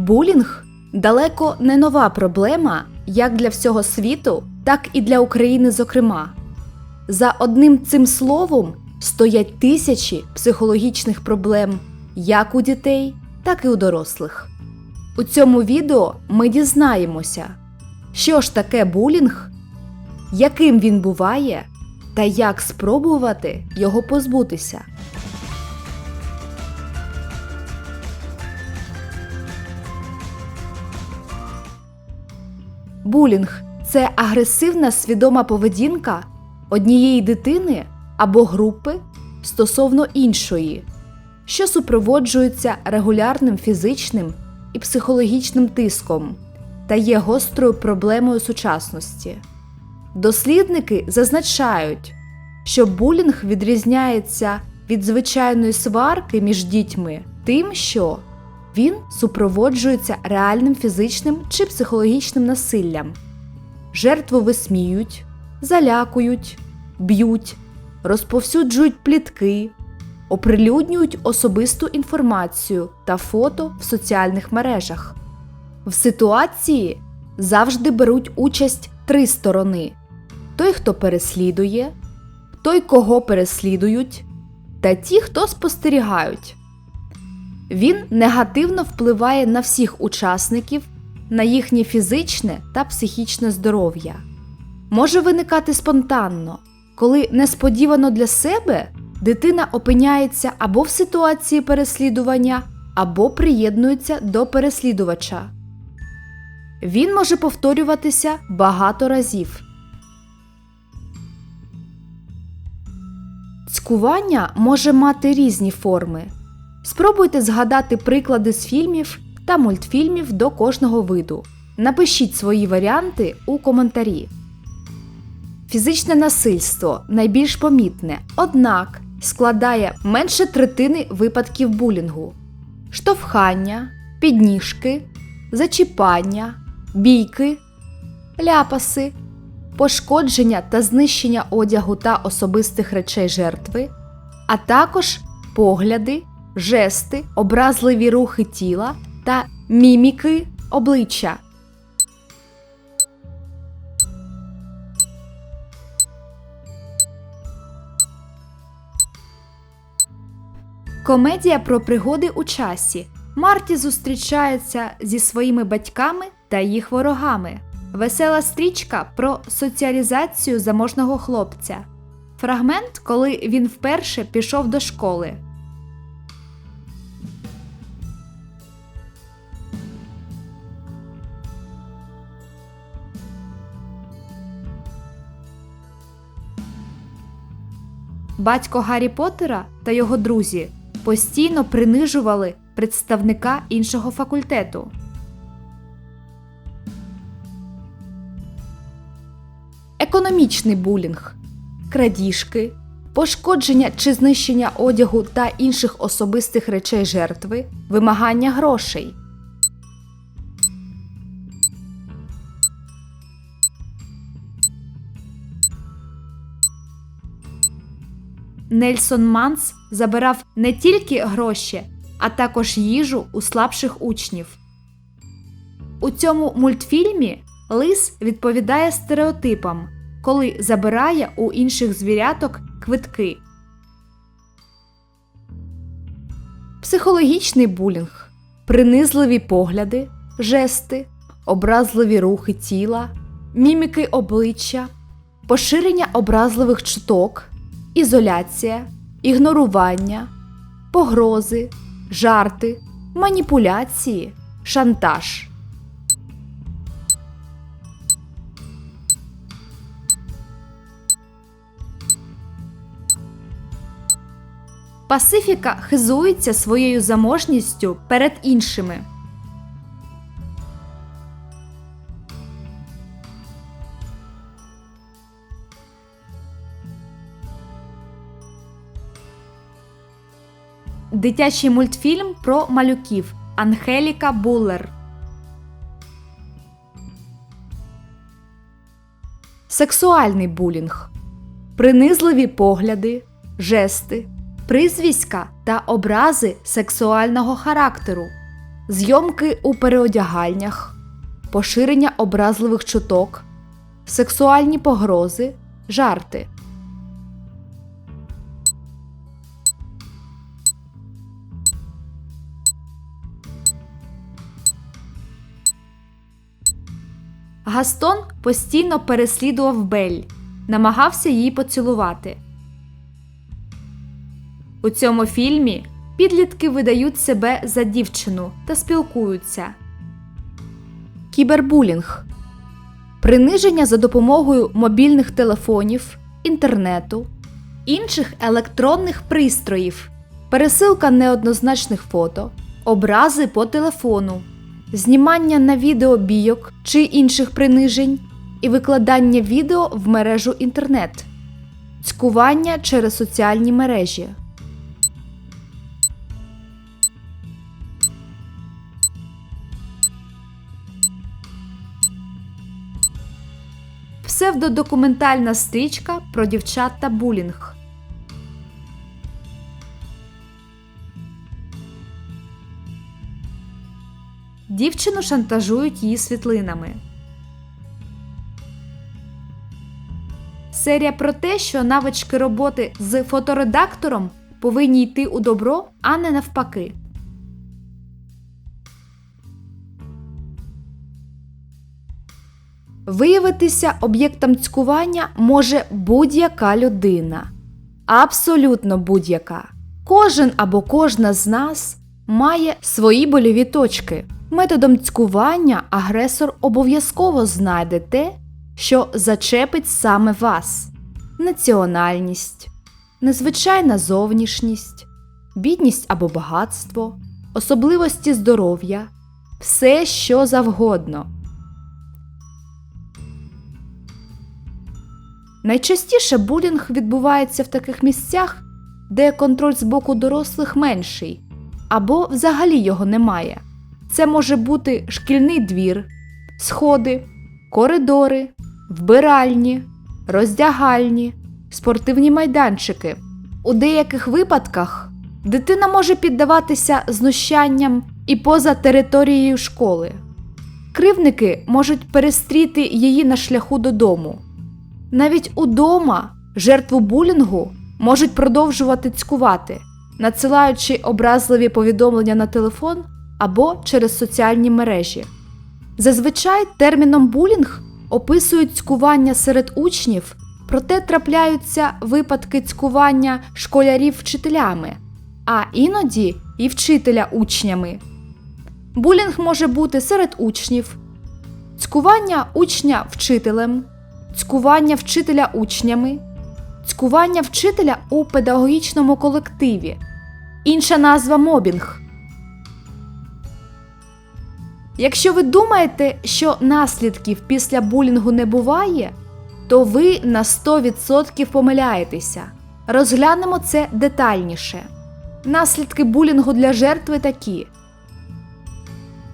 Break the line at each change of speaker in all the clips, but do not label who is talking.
Булінг далеко не нова проблема як для всього світу, так і для України, зокрема. За одним цим словом стоять тисячі психологічних проблем як у дітей, так і у дорослих. У цьому відео ми дізнаємося, що ж таке булінг, яким він буває, та як спробувати його позбутися. Булінг це агресивна свідома поведінка однієї дитини або групи стосовно іншої, що супроводжується регулярним фізичним і психологічним тиском та є гострою проблемою сучасності. Дослідники зазначають, що булінг відрізняється від звичайної сварки між дітьми тим, що він супроводжується реальним фізичним чи психологічним насиллям. Жертву висміють, залякують, б'ють, розповсюджують плітки, оприлюднюють особисту інформацію та фото в соціальних мережах. В ситуації завжди беруть участь три сторони: той, хто переслідує, той, кого переслідують, та ті, хто спостерігають. Він негативно впливає на всіх учасників, на їхнє фізичне та психічне здоров'я. Може виникати спонтанно, коли несподівано для себе дитина опиняється або в ситуації переслідування, або приєднується до переслідувача. Він може повторюватися багато разів. Цькування може мати різні форми. Спробуйте згадати приклади з фільмів та мультфільмів до кожного виду. Напишіть свої варіанти у коментарі. Фізичне насильство найбільш помітне, однак складає менше третини випадків булінгу: штовхання, підніжки, зачіпання, бійки, ляпаси, пошкодження та знищення одягу та особистих речей жертви, а також погляди, жести, образливі рухи тіла та міміки обличчя. Комедія про пригоди у часі. Марті зустрічається зі своїми батьками та їх ворогами. Весела стрічка про соціалізацію заможного хлопця. Фрагмент, коли він вперше пішов до школи. Батько Гаррі Поттера та його друзі постійно принижували представника іншого факультету. Економічний булінг, крадіжки, пошкодження чи знищення одягу та інших особистих речей жертви, вимагання грошей. Нельсон Манс забирав не тільки гроші, а також їжу у слабших учнів. У цьому мультфільмі лис відповідає стереотипам, коли забирає у інших звіряток квитки. Психологічний булінг, принизливі погляди, жести, образливі рухи тіла, міміки обличчя, поширення образливих чуток ізоляція, ігнорування, погрози, жарти, маніпуляції, шантаж. Пасифіка хизується своєю заможністю перед іншими. Дитячий мультфільм про малюків Ангеліка Буллер. Сексуальний булінг. Принизливі погляди, жести, призвіська та образи сексуального характеру, зйомки у переодягальнях, поширення образливих чуток, сексуальні погрози, жарти. Гастон постійно переслідував Бель, намагався її поцілувати. У цьому фільмі підлітки видають себе за дівчину та спілкуються. Кібербулінг приниження за допомогою мобільних телефонів, інтернету, інших електронних пристроїв, пересилка неоднозначних фото, образи по телефону, знімання на відео бійок чи інших принижень і викладання відео в мережу інтернет, цькування через соціальні мережі. Псевдодокументальна стрічка про дівчат та булінг. Дівчину шантажують її світлинами. Серія про те, що навички роботи з фоторедактором повинні йти у добро, а не навпаки. Виявитися об'єктом цькування може будь-яка людина. Абсолютно будь-яка. Кожен або кожна з нас має свої больові точки. Методом цькування агресор обов'язково знайде те, що зачепить саме вас: національність, незвичайна зовнішність, бідність або багатство, особливості здоров'я, все що завгодно. Найчастіше булінг відбувається в таких місцях, де контроль з боку дорослих менший, або взагалі його немає. Це може бути шкільний двір, сходи, коридори, вбиральні, роздягальні, спортивні майданчики. У деяких випадках дитина може піддаватися знущанням і поза територією школи. Кривники можуть перестріти її на шляху додому. Навіть удома жертву булінгу можуть продовжувати цькувати, надсилаючи образливі повідомлення на телефон або через соціальні мережі. Зазвичай терміном булінг описують цькування серед учнів, проте трапляються випадки цькування школярів вчителями, а іноді і вчителя учнями. Булінг може бути серед учнів, цькування учня вчителем цькування вчителя учнями, цькування вчителя у педагогічному колективі, інша назва мобінг. Якщо ви думаєте, що наслідків після булінгу не буває, то ви на 100% помиляєтеся. Розглянемо це детальніше. Наслідки булінгу для жертви такі: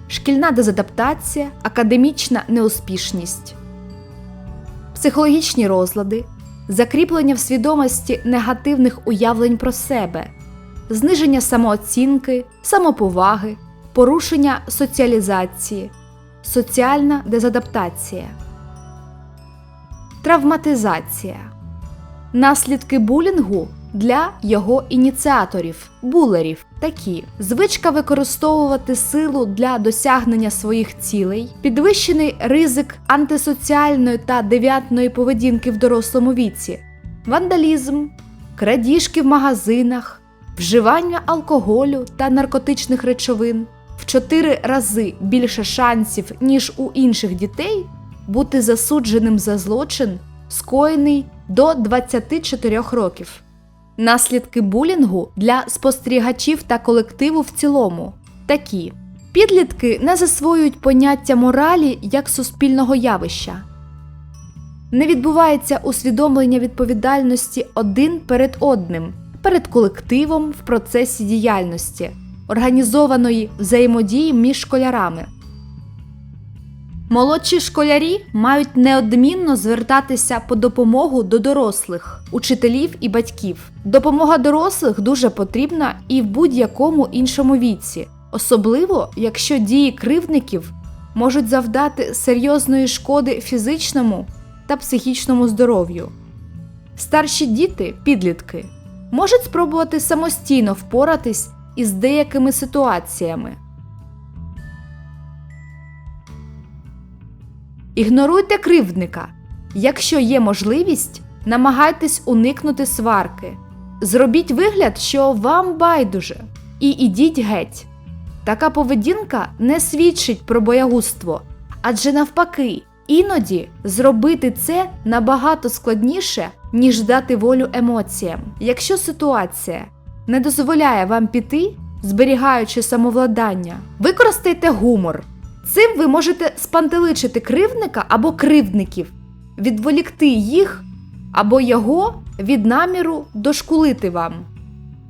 шкільна дезадаптація, академічна неуспішність психологічні розлади, закріплення в свідомості негативних уявлень про себе, зниження самооцінки, самоповаги, порушення соціалізації, соціальна дезадаптація, травматизація, наслідки булінгу для його ініціаторів, булерів, такі. Звичка використовувати силу для досягнення своїх цілей, підвищений ризик антисоціальної та девіантної поведінки в дорослому віці, вандалізм, крадіжки в магазинах, вживання алкоголю та наркотичних речовин, 4 рази більше шансів, ніж у інших дітей, бути засудженим за злочин, скоєний до 24 років. Наслідки булінгу для спостерігачів та колективу в цілому такі: підлітки не засвоюють поняття моралі як суспільного явища, не відбувається усвідомлення відповідальності один перед одним, перед колективом в процесі діяльності, організованої взаємодії між школярами. Молодші школярі мають неодмінно звертатися по допомогу до дорослих, учителів і батьків. Допомога дорослих дуже потрібна і в будь-якому іншому віці. особливо якщо дії кривдників можуть завдати серйозної шкоди фізичному та психічному здоров'ю. Старші діти, підлітки, можуть спробувати самостійно впоратись із деякими ситуаціями. Ігноруйте кривдника. Якщо є можливість, намагайтесь уникнути сварки. Зробіть вигляд, що вам байдуже, і ідіть геть. Така поведінка не свідчить про боягузтво, адже навпаки, іноді зробити це набагато складніше, ніж дати волю емоціям. Якщо ситуація не дозволяє вам піти, зберігаючи самовладання, використайте гумор. Цим ви можете спантеличити кривдника або кривдників, відволікти їх або його від наміру дошкулити вам.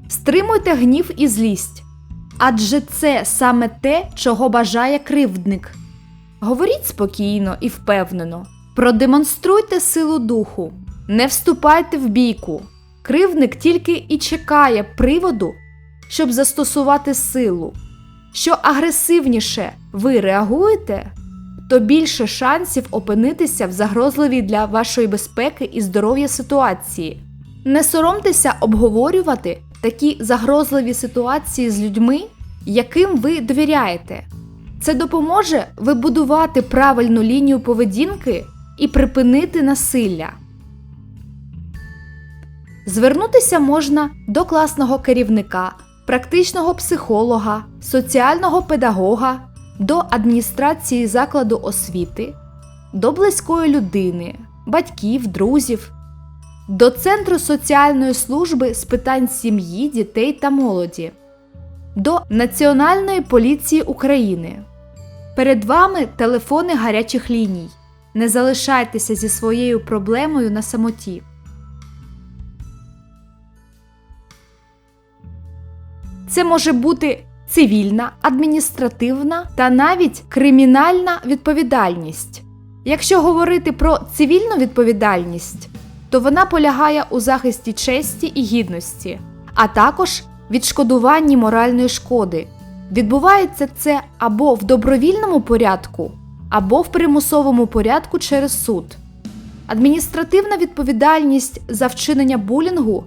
Стримуйте гнів і злість, адже це саме те, чого бажає кривдник. Говоріть спокійно і впевнено, продемонструйте силу духу, не вступайте в бійку. Кривдник тільки і чекає приводу, щоб застосувати силу. Що агресивніше ви реагуєте, то більше шансів опинитися в загрозливій для вашої безпеки і здоров'я ситуації. Не соромтеся обговорювати такі загрозливі ситуації з людьми, яким ви довіряєте. Це допоможе вибудувати правильну лінію поведінки і припинити насилля. Звернутися можна до класного керівника, практичного психолога, соціального педагога, до адміністрації закладу освіти, до близької людини, батьків, друзів, до Центру соціальної служби з питань сім'ї, дітей та молоді, до Національної поліції України. Перед вами телефони гарячих ліній. Не залишайтеся зі своєю проблемою на самоті. Це може бути цивільна, адміністративна та навіть кримінальна відповідальність. Якщо говорити про цивільну відповідальність, то вона полягає у захисті честі і гідності, а також відшкодуванні моральної шкоди. Відбувається це або в добровільному порядку, або в примусовому порядку через суд. Адміністративна відповідальність за вчинення булінгу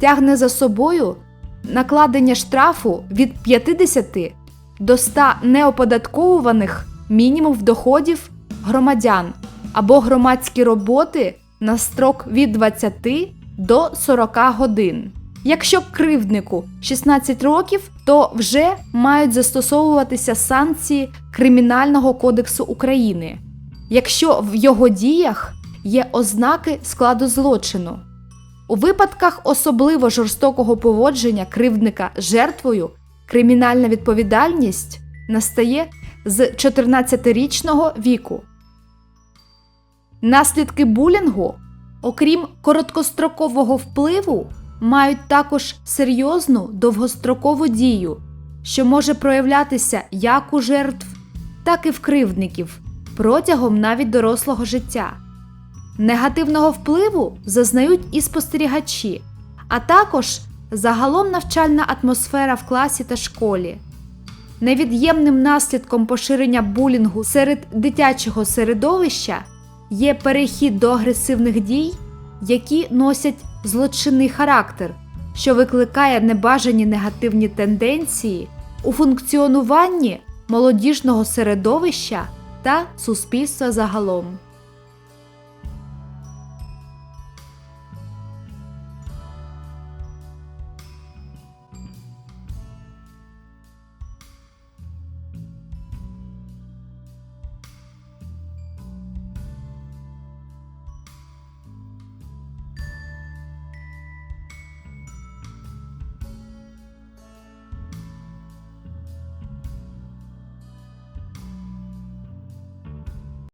тягне за собою накладення штрафу від 50 до 100 неоподатковуваних мінімум доходів громадян або громадські роботи на строк від 20 до 40 годин. Якщо кривднику 16 років, то вже мають застосовуватися санкції Кримінального кодексу України, якщо в його діях є ознаки складу злочину. У випадках особливо жорстокого поводження кривдника з жертвою кримінальна відповідальність настає з 14-річного віку. Наслідки булінгу, окрім короткострокового впливу, мають також серйозну довгострокову дію, що може проявлятися як у жертв, так і в кривдників протягом навіть дорослого життя. Негативного впливу зазнають і спостерігачі, а також загалом навчальна атмосфера в класі та школі. Невід'ємним наслідком поширення булінгу серед дитячого середовища є перехід до агресивних дій, які носять злочинний характер, що викликає небажані негативні тенденції у функціонуванні молодіжного середовища та суспільства загалом.